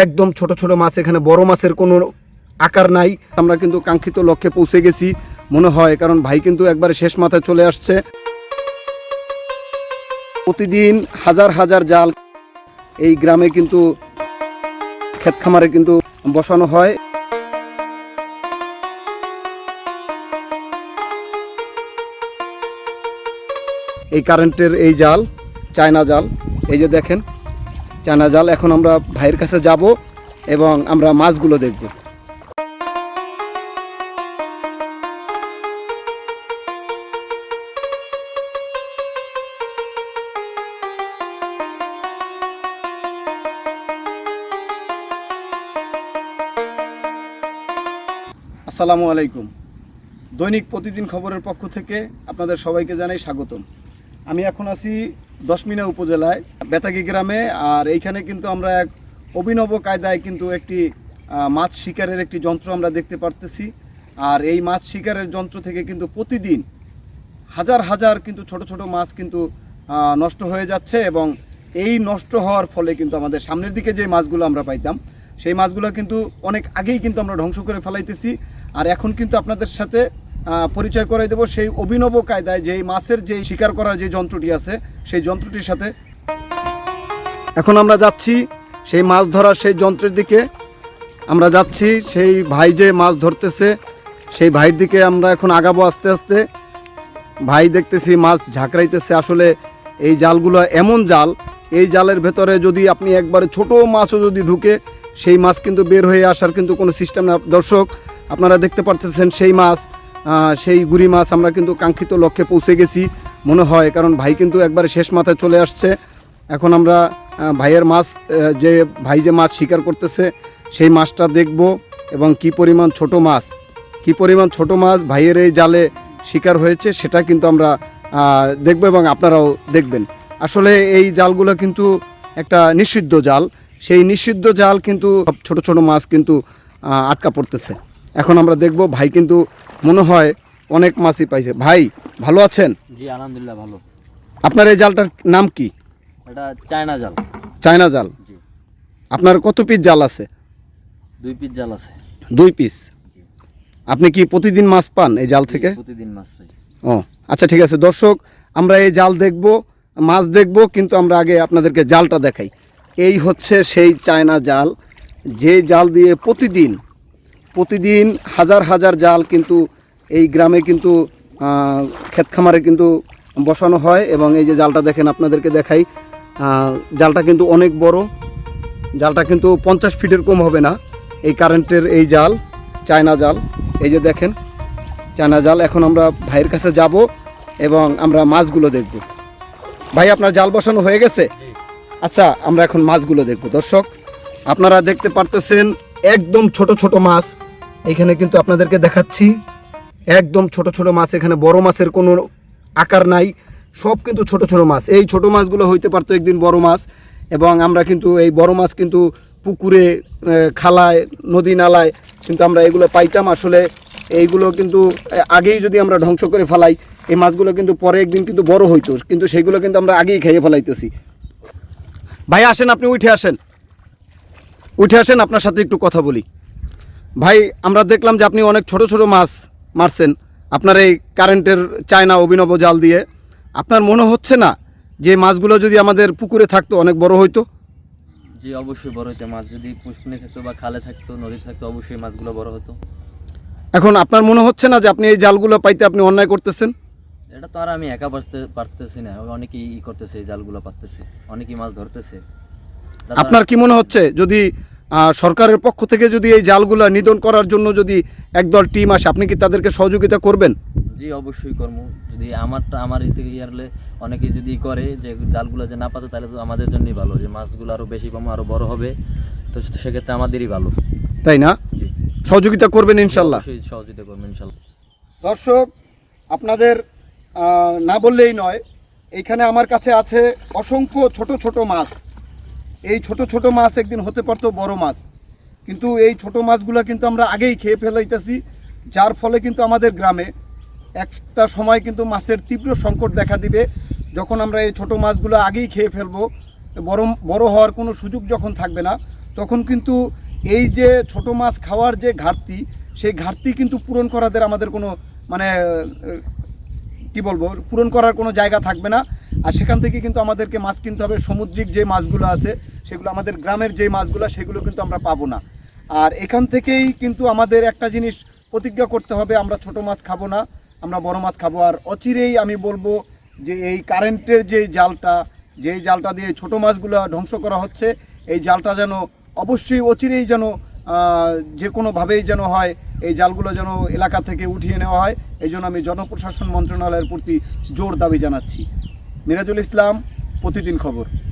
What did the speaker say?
একদম ছোট ছোট মাছ, এখানে বড় মাছের কোনো আকার নাই। আমরা কিন্তু কাঙ্ক্ষিত লক্ষ্যে পৌঁছে গেছি, মনে হয়, কারণ ভাই কিন্তু একবারে শেষ মাথায় চলে আসছে। প্রতিদিন হাজার হাজার জাল এই গ্রামে কিন্তু ক্ষেত খামারে কিন্তু বসানো হয়। এই কারেন্টের এই জাল, চায়না জাল, এই যে দেখেন চায়না জাল এখন আমরা ভাইয়ের কাছে যাব এবং আমরা মাছগুলো দেখব। আসসালামু আলাইকুম। দৈনিক প্রতিদিন খবরের পক্ষ থেকে আপনাদের সবাইকে জানাই স্বাগতম। আমি এখন আছি দশমিনা উপজেলায়, বেতাগি গ্রামে, আর এইখানে কিন্তু আমরা এক অভিনব কায়দায় কিন্তু একটি মাছ শিকারের একটি যন্ত্র আমরা দেখতে পারতেছি। আর এই মাছ শিকারের যন্ত্র থেকে কিন্তু প্রতিদিন হাজার হাজার কিন্তু ছোট ছোট মাছ কিন্তু নষ্ট হয়ে যাচ্ছে এবং এই নষ্ট হওয়ার ফলে কিন্তু আমাদের সামনের দিকে যে মাছগুলো আমরা পাইতাম, সেই মাছগুলো কিন্তু অনেক আগেই কিন্তু আমরা ধ্বংস করে ফেলাইতেছি। আর এখন কিন্তু আপনাদের সাথে পরিচয় করে দেব সেই অভিনব কায়দায় যে মাছের যে শিকার করার যে যন্ত্রটি আছে, সেই যন্ত্রটির সাথে। এখন আমরা যাচ্ছি সেই মাছ ধরার সেই যন্ত্রের দিকে। আমরা যাচ্ছি সেই ভাই যে মাছ ধরতেছে, সেই ভাইয়ের দিকে আমরা এখন আগাবো আস্তে আস্তে। ভাই দেখতেছি মাছ ঝাঁকড়াইতেছে। আসলে এই জালগুলো এমন জাল, এই জালের ভেতরে যদি আপনি একবারে ছোট মাছও যদি ঢুকে, সেই মাছ কিন্তু বের হয়ে আসার কিন্তু কোনো সিস্টেম না। দর্শক, আপনারা দেখতে পারতেছেন সেই মাছ সেই গুড়ি মাছ আমরা কিন্তু কাঙ্ক্ষিত লক্ষ্যে পৌঁছে গেছি, মনে হয়, কারণ ভাই কিন্তু একবারে শেষ মাথায় চলে আসছে। এখন আমরা ভাইয়ের মাছ যে ভাই যে মাছ শিকার করতেছে, সেই মাছটা দেখব এবং কি পরিমাণ ছোট মাছ। কি পরিমাণ ছোট মাছ ভাইয়ের এই জালে শিকার হয়েছে, সেটা কিন্তু আমরা দেখব এবং আপনারাও দেখবেন। আসলে এই জালগুলো কিন্তু একটা নিষিদ্ধ জাল। সেই নিষিদ্ধ জাল কিন্তু সব ছোট ছোট মাছ কিন্তু আটকা পড়তেছে। এখন আমরা দেখব, ভাই কিন্তু মনে হয় অনেক মাছই পাইছে। ভাই ভালো আছেন? জি আলহামদুলিল্লাহ ভালো। আপনার এই জালটার নাম কি? এটা চায়না জাল। চায়না জাল? জি। আপনার কত পিস জাল আছে? দুই পিস জাল আছে। দুই পিস আপনি কি প্রতিদিন মাছ পান এই জাল থেকে? প্রতিদিন মাছ পাই। ও আচ্ছা ঠিক আছে। দর্শক আমরা এই জাল দেখব মাছ দেখব কিন্তু আমরা আগে আপনাদেরকে জালটা দেখাই। এই হচ্ছে সেই চায়না জাল। যে জাল দিয়ে প্রতিদিন প্রতিদিন হাজার হাজার জাল কিন্তু এই গ্রামে কিন্তু ক্ষেত খামারে কিন্তু বসানো হয় এবং এই যে জালটা দেখেন আপনাদেরকে দেখাই জালটা কিন্তু অনেক বড়। জালটা কিন্তু পঞ্চাশ ফিটের কম হবে না। এই কারেন্টের এই জাল, চায়না জাল, এই যে দেখেন, চায়না জাল। এখন আমরা ভাইয়ের কাছে যাব এবং আমরা মাছগুলো দেখব। ভাই, আপনার জাল বসানো হয়ে গেছে? আচ্ছা আমরা এখন মাছগুলো দেখব। দর্শক, আপনারা দেখতে পারতেছেন একদম ছোট ছোট মাছ। এখানে কিন্তু আপনাদেরকে দেখাচ্ছি, একদম ছোট ছোট মাছ, এখানে বড় মাছের কোনো আকার নাই, সব কিন্তু ছোট ছোট মাছ। এই ছোট মাছগুলো হইতে পারতো একদিন বড় মাছ, এবং আমরা কিন্তু এই বড় মাছ কিন্তু পুকুরে খালায়, নদী নালায় কিন্তু আমরা এগুলো পাইতাম। আসলে এইগুলো কিন্তু আগেই যদি আমরা ধ্বংস করে ফেলাই, এই মাছগুলো কিন্তু পরে একদিন কিন্তু বড় হইতো। কিন্তু সেইগুলো কিন্তু আমরা আগেই খেয়ে ফেলাইতেছি। ভাই, আসেন, আপনি উঠে আসেন। উঠে আসেন, আপনার সাথে একটু কথা বলি। ভাই আমরা দেখলাম যে আপনি অনেক ছোট ছোট মাছ মারছেন আপনার এই কারেন্টের চায়না অভিনব জাল দিয়ে। আপনার মনে হচ্ছে না যে মাছগুলো যদি আমাদের পুকুরে থাকতো অনেক বড় হইতো? জি অবশ্যই বড় হতো মাছ। যদি পুষ্কুনি থাকতো বা খালে থাকতো নদীতে থাকতো অবশ্যই মাছগুলো বড় হতো। এখন আপনার মনে হচ্ছে না যে আপনি এই জালগুলো পাইতে আপনি অন্যায় করতেছেন? এটা তো আর আমি একা বাঁচতে পারতেছি না। অনেকেই ই করতেছে এই জালগুলো পারতেছে। অনেকেই মাছ ধরতেছে। আপনার কি মনে হচ্ছে যদি সরকারের পক্ষ থেকে যদি এই জালগুলো নিধন করার জন্য যদি একদল টিম আসে আপনি কি তাদেরকে সহযোগিতা করবেন? জি অবশ্যই কর্ম যদি আমারটা আমার এই থেকে ইয়ারলে অনেকে যদি করে যে জালগুলো যে না পাতে তাহলে তো আমাদের জন্যই ভালো। যে মাছগুলো আরও বেশি কম আরও বড় হবে তো সেক্ষেত্রে আমাদেরই ভালো। তাই না? সহযোগিতা করবেন ইনশাল্লাহ। সহযোগিতা করবেন ইনশাল্লাহ। দর্শক আপনাদের না বললেই নয় এইখানে আমার কাছে আছে অসংখ্য ছোট ছোট মাছ। এই ছোট ছোট মাছ একদিন হতে পারতো বড় মাছ। কিন্তু এই ছোট মাছগুলো কিন্তু আমরা আগেই খেয়ে ফেলাইতেছি, যার ফলে কিন্তু আমাদের গ্রামে একটা সময় কিন্তু মাছের তীব্র সংকট দেখা দিবে। যখন আমরা এই ছোট মাছগুলো আগেই খেয়ে ফেলব, বড় বড় হওয়ার কোনো সুযোগ যখন থাকবে না, তখন কিন্তু এই যে ছোট মাছ খাওয়ার যে ঘাটতি, সেই ঘাটতি কিন্তু পূরণ করাদের আমাদের কোনো মানে কি বলব, পূরণ করার কোনো জায়গা থাকবে না। আর সেখান থেকে কিন্তু আমাদেরকে মাছ কিনতে হবে। সামুদ্রিক যে মাছগুলো আছে সেগুলো আমাদের গ্রামের যে মাছগুলো, সেগুলো কিন্তু আমরা পাবো না। আর এখান থেকেই কিন্তু আমাদের একটা জিনিস প্রতিজ্ঞা করতে হবে, আমরা ছোট মাছ খাব না, আমরা বড় মাছ খাব। আর অচিরেই আমি বলব যে এই কারেন্টের যে জালটা, যেই জালটা দিয়ে ছোট মাছগুলো ধ্বংস করা হচ্ছে, এই জালটা যেন অবশ্যই অচিরেই যেন যে কোনোভাবেই যেন হয়, এই জালগুলো যেন এলাকা থেকে উঠিয়ে নেওয়া হয়, এই জন্য আমি জনপ্রশাসন মন্ত্রণালয়ের প্রতি জোর দাবি জানাচ্ছি। মিরাজুল ইসলাম, প্রতিদিন খবর।